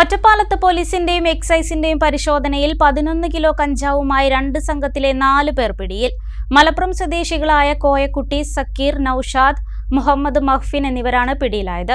ഒറ്റപ്പാലത്ത് പോലീസിന്റെയും എക്സൈസിന്റെയും പരിശോധനയിൽ പതിനൊന്ന് കിലോ കഞ്ചാവുമായി രണ്ട് സംഘത്തിലെ നാല് പേർ പിടിയിൽ. മലപ്പുറം സ്വദേശികളായ കോയക്കുട്ടി സക്കീർ നൌഷാദ് മുഹമ്മദ് മഹ്ഫിൻ എന്നിവരാണ് പിടിയിലായത്.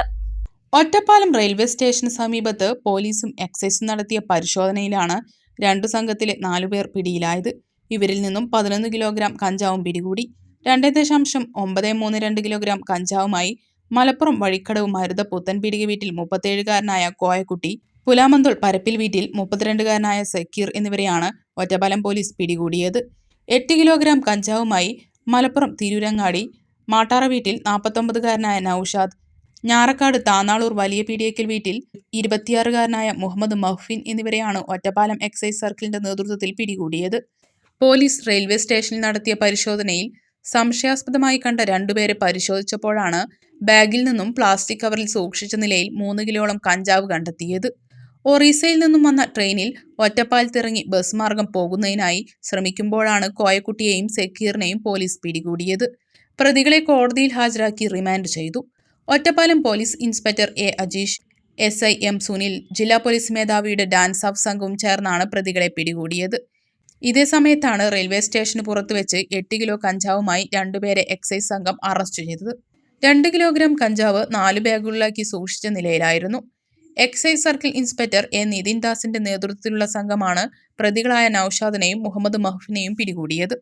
ഒറ്റപ്പാലം റെയിൽവേ സ്റ്റേഷന് സമീപത്ത് പോലീസും എക്സൈസും നടത്തിയ പരിശോധനയിലാണ് രണ്ടു സംഘത്തിലെ നാലുപേർ പിടിയിലായത്. ഇവരിൽ നിന്നും പതിനൊന്ന് കിലോഗ്രാം കഞ്ചാവും പിടികൂടി രണ്ട് ദശാംശം ഒമ്പത് മൂന്ന് രണ്ട് കിലോഗ്രാം കഞ്ചാവുമായി മലപ്പുറം വഴിക്കടവ് മരുത പുത്തൻപീടിക വീട്ടിൽ മുപ്പത്തേഴുകാരനായ കോയക്കുട്ടി പുലാമന്തോൾ പരപ്പിൽ വീട്ടിൽ മുപ്പത്തിരണ്ടുകാരനായ സക്കീർ എന്നിവരെയാണ് ഒറ്റപ്പാലം പോലീസ് പിടികൂടിയത്. എട്ട് കിലോഗ്രാം കഞ്ചാവുമായി മലപ്പുറം തിരൂരങ്ങാടി മാട്ടാറ വീട്ടിൽ നാൽപ്പത്തൊമ്പതുകാരനായ നൌഷാദ് ഞാറക്കാട് താന്നാളൂർ വലിയ പീടിയക്കൽ വീട്ടിൽ ഇരുപത്തിയാറുകാരനായ മുഹമ്മദ് മഹ്ഫിൻ എന്നിവരെയാണ് ഒറ്റപ്പാലം എക്സൈസ് സർക്കിളിന്റെ നേതൃത്വത്തിൽ പിടികൂടിയത്. പോലീസ് റെയിൽവേ സ്റ്റേഷനിൽ നടത്തിയ പരിശോധനയിൽ സംശയാസ്പദമായി കണ്ട രണ്ടുപേരെ പരിശോധിച്ചപ്പോഴാണ് ബാഗിൽ നിന്നും പ്ലാസ്റ്റിക് കവറിൽ സൂക്ഷിച്ച നിലയിൽ മൂന്ന് കിലോളം കഞ്ചാവ് കണ്ടെത്തിയത്. ഒറീസയിൽ നിന്നും വന്ന ട്രെയിനിൽ ഒറ്റപ്പാലത്തിറങ്ങി ബസ് മാർഗം പോകുന്നതിനായി ശ്രമിക്കുമ്പോഴാണ് കോയക്കുട്ടിയെയും സെക്കീറിനെയും പോലീസ് പിടികൂടിയത്. പ്രതികളെ കോടതിയിൽ ഹാജരാക്കി റിമാൻഡ് ചെയ്തു. Ottapalam police inspector A Ajeesh S I M Sunil ജില്ലാ പോലീസ് മേധാവിയുടെ ഡാൻസ് ഓഫ് സംഘവും ചേർന്നാണ് പ്രതികളെ പിടികൂടിയത്. ഇതേ സമയത്താണ് റെയിൽവേ സ്റ്റേഷന് പുറത്ത് വെച്ച് എട്ട് കിലോ കഞ്ചാവുമായി രണ്ടുപേരെ എക്സൈസ് സംഘം അറസ്റ്റ് ചെയ്തത്. രണ്ട് കിലോഗ്രാം കഞ്ചാവ് നാല് ബാഗുകളിലാക്കി സൂക്ഷിച്ച നിലയിലായിരുന്നു. Excise circle inspector A Nithin ദാസിന്റെ നേതൃത്വത്തിലുള്ള സംഘമാണ് പ്രതികളായ നൌഷാദിനെയും മുഹമ്മദ് മഹഫിനെയും പിടികൂടിയത്.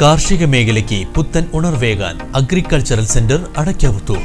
കാർഷിക മേഖലയ്ക്ക് പുത്തൻ ഉണർവേകാൻ അഗ്രികൾച്ചറൽ സെന്റർ അടയ്ക്കാവുത്തൂർ